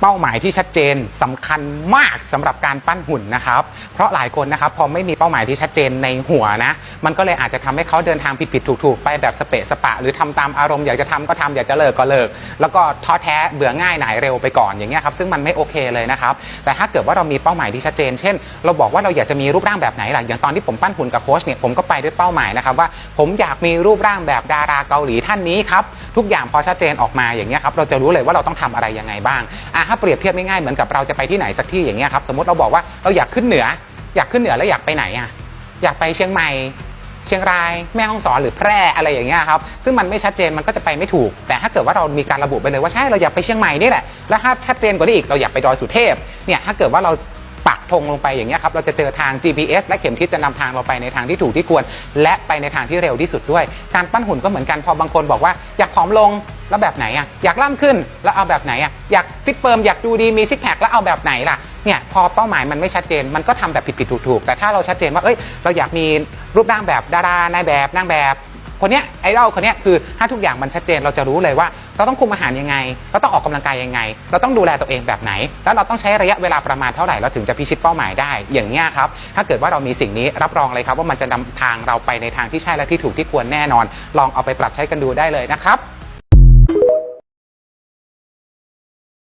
เป้าหมายที่ชัดเจนสำคัญมากสำหรับการปั้นหุ่นนะครับ เพราะหลายคนนะครับพอไม่มีเป้าหมายที่ชัดเจนในหัวนะมันก็เลยอาจจะทำให้เขาเดินทางผิดๆถูกๆ ไปแบบสเปะสปะ หรือทำตามอารมณ์อยากจะทำก็ทำอยากจะเลิกก็เลิก แล้วก็ท้อแท้เบื่อง่ายหนายเร็วไปก่อนอย่างเงี้ยครับซึ่งมันไม่โอเคเลยนะครับแต่ถ้าเกิดว่าเรามีเป้าหมายที่ชัดเจน เช่น เราบอกว่าเราอยากจะมีรูปร่างแบบไหนล่ะอย่างตอนที่ผมปั้นหุ่นกับโค้ชเนี่ยผมก็ไปด้วยเป้าหมายนะครับว่าผมอยากมีรูปร่างแบบดาราเกาหลีท่านนี้ครับ ทุกอย่างพอชัดเจนออกมาอย่างเงี้ยครับเราจะรู้เลยว่าเราต้องทำอะไรยังไงบ้างอะถ้าเปรียบเทียบง่ายๆเหมือนกับเราจะไปที่ไหนสักที่อย่างเงี้ยครับสมมติเราบอกว่าเราอยากขึ้นเหนือ อยากขึ้นเหนือแล้วอยากไปไหนอะอยากไปเชียงใหม่เชียงรายแม่ฮ่องสอนหรือแพร่อะไรอย่างเงี้ยครับซึ่งมันไม่ชัดเจนมันก็จะไปไม่ถูก แต่ถ้าเกิดว่าเรามีการระบุไปเลยว่าใช่เราอยากไปเชียงใหม่นี่แหละแล้วถ้าชัดเจนกว่านี้อีกเราอยากไปดอยสุเทพเนี่ยถ้าเกิดว่าเรา ปักธงลงไปอย่างเงี้ยครับเราจะเจอทาง GPS และเข็มทิศจะนำทางเราไปในทางที่ถูกที่ควร และไปในทางที่เร็วที่สุดด้วย การปั้นหุ่นก็เหมือนกันพอบางคนบอกว่าอยากผอมลงแล้วแบบไหนอะอยากล่ำขึ้นแล้วเอาแบบไหนอะอยากฟิตเฟิร์มอยากดูดีมีซิกแพคแล้วเอาแบบไหนล่ะเนี่ยพอเป้าหมายมันไม่ชัดเจนมันก็ทำแบบผิดๆถูกๆแต่ถ้าเราชัดเจนว่าเอ้ยเราอยากมีรูปร่างแบบดารานายแบบนางแบบ คนเนี้ยไอดอลคนเนี้ยคือถ้าทุกอย่างมันชัดเจนเราจะรู้เลยว่า เราต้องคุมอาหารยังไง เราต้องออกกำลังกายยังไง เราต้องดูแลตัวเองแบบไหน แล้วเราต้องใช้ระยะเวลาประมาณเท่าไหร่เราถึงจะพิชิตเป้าหมายได้อย่างเงี้ยครับถ้าเกิดว่าเรามีสิ่งนี้รับรองเลยครับว่ามันจะนำทางเราไปในทางที่ใช่และที่ถูกที่ควรแน่นอน ลองเอาไปปรับใช้กันดูได้เลยนะครับ